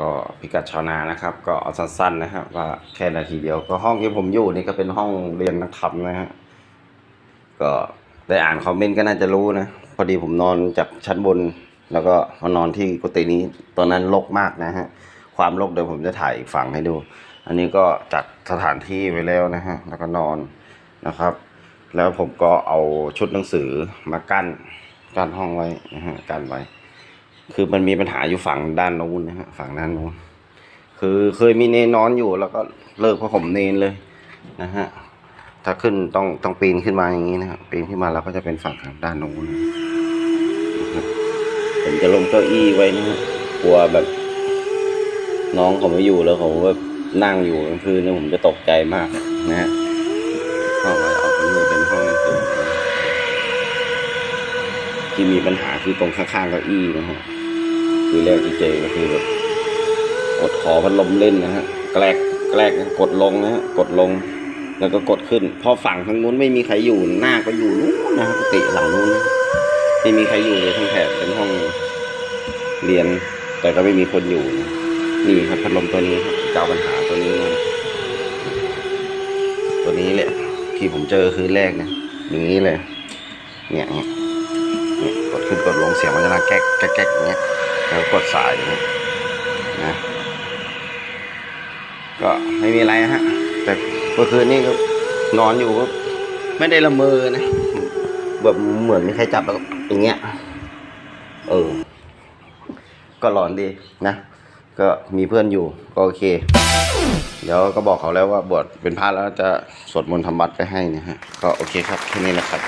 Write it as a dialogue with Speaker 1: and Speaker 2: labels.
Speaker 1: ก็พิกัดชาวนานะครับ ก็เอาสั้นๆนะครับว่าแค่นาทีเดียว ก็ห้องที่ผมอยู่นี่ก็เป็นห้องเรียนนักธรรมนะฮะก็ได้อ่านคอมเมนต์ก็น่าจะรู้นะ พอดีผมนอนจากชั้นบน แล้วก็มานอนที่กุฏินี้ตอนนั้นรกมากนะฮะความรกเดี๋ยวผมจะถ่ายอีกฝั่งให้ดู อันนี้ก็จัดสถานที่ไว้แล้วนะฮะแล้วก็นอนนะครับ แล้วผมก็เอาชุดหนังสือมากั้นกั้นห้องไว้นะฮะกั้นไว้ คือมันมีปัญหาอยู่ฝั่งด้านนู้นนะฮะฝั่งด้านนู้นคือเคยมีเนนนอนอยู่แล้วก็เลิกเพราะผมเนนเลยนะฮะถ้าขึ้นต้องต้องปีนขึ้นมาอย่างนี้นะครับปีนขึ้นมาแล้วก็จะเป็นฝั่งทางด้านนู้นผมจะลงเก้าอี้ไว้นะฮะกลัวแบบ น้องเขาไม่อยู่แล้วเขาแบบนั่งอยู่กลางคืนเนี่ยผมจะตกใจมากนะฮะ ที่มีปัญหาคือตรงข้างๆเก้าอี้นะฮะคือแรกที่เจก็คือแบบกดขอพัดลมเล่นนะฮะแกลกแกลกกดลงนะฮะกดลง แล้วก็กดขึ้น พอฝั่งทางนู้นไม่มีใครอยู่หน้าก็อยู่นู้นนะปกติหลังนู้นนะไม่มีใครอยู่เลยทั้งแถบเป็นห้องเรียน แต่ก็ไม่มีคนอยู่นะนี่ครับพัดลมตัวนี้ครับเจ้าปัญหาตัวนี้นะตัวนี้แหละที่ผมเจอคือแรกนะอย่างนี้เลยเนี่ย ขึ้นกดลงเสียงมันจะดังแก๊กแก๊กแก๊กอย่างเงี้ยแล้วกดสายอย่างเงี้ยนะก็ไม่มีอะไรฮะ แต่เมื่อคืนนี้ก็นอนอยู่ก็ไม่ได้ละเมอนะแบบเหมือนมีใครจับแล้วอย่างเงี้ยเออ ก็หลอนดีนะ ก็มีเพื่อนอยู่ก็โอเค เดี๋ยวก็บอกเขาแล้วว่าบวชเป็นพระแล้วจะสวดมนต์ทำบัตรไปให้นะฮะ ก็โอเคครับแค่นี้นะครับ